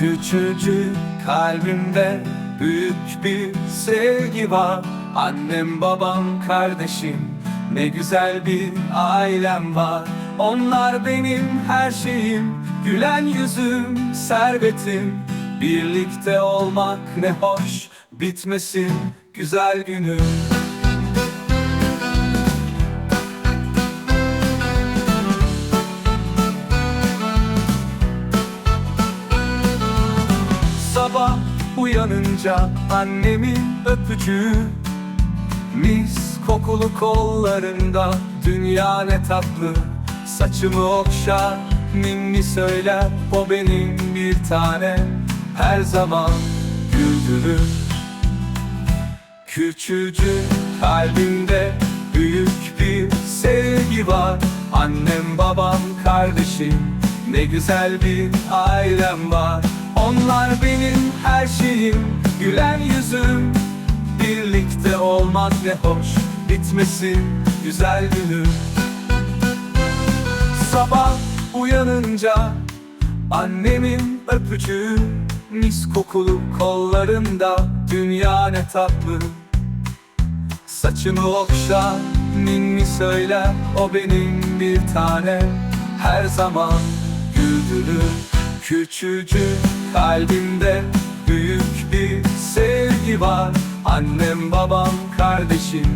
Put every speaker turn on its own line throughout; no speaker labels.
Küçücük kalbimde büyük bir sevgi var. Annem, babam, kardeşim ne güzel bir ailem var. Onlar benim her şeyim Gülen yüzüm, servetim. Birlikte olmak ne hoş Bitmesin güzel günüm uyanınca annemin öpücüğü. Mis kokulu kollarında dünya ne tatlı. Saçımı okşar ninni söyler o benim bir tane. Her zaman güldürür. Küçücük kalbimde büyük bir sevgi var. Annem, babam, kardeşim ne güzel bir ailem var Onlar benim her şeyim, gülen yüzüm. Birlikte olmak ne hoş, bitmesin güzel günüm. Sabah uyanınca Annemin öpücüğü Mis kokulu kollarında Dünya ne tatlı. Saçımı okşar Ninni söyler O benim bir tane Her zaman güldürür Küçücük kalbimde Büyük bir sevgi var. Annem babam kardeşim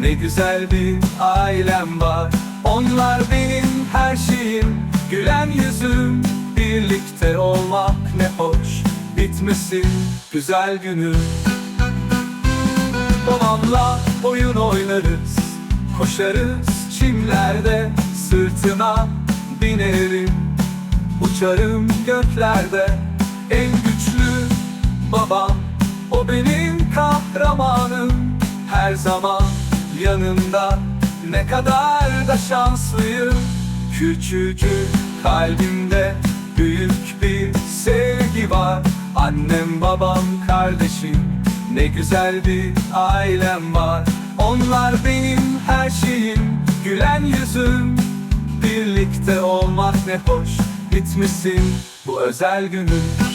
Ne güzel bir ailem var. Onlar benim her şeyim Gülen yüzüm. Birlikte olmak ne hoş Bitmesin güzel günüm. Babamla oyun oynarız Koşarız çimlerde. Sırtına binerim Uçarım göklerde En güçlü babam. O benim kahramanım. Her zaman yanımda. Ne kadar da şanslıyım. Küçücük kalbimde Büyük bir sevgi var. Annem babam kardeşim Ne güzel bir ailem var. Onlar benim her şeyim. Gülen yüzüm Birlikte olmak ne hoş. Bitmesin bu özel günüm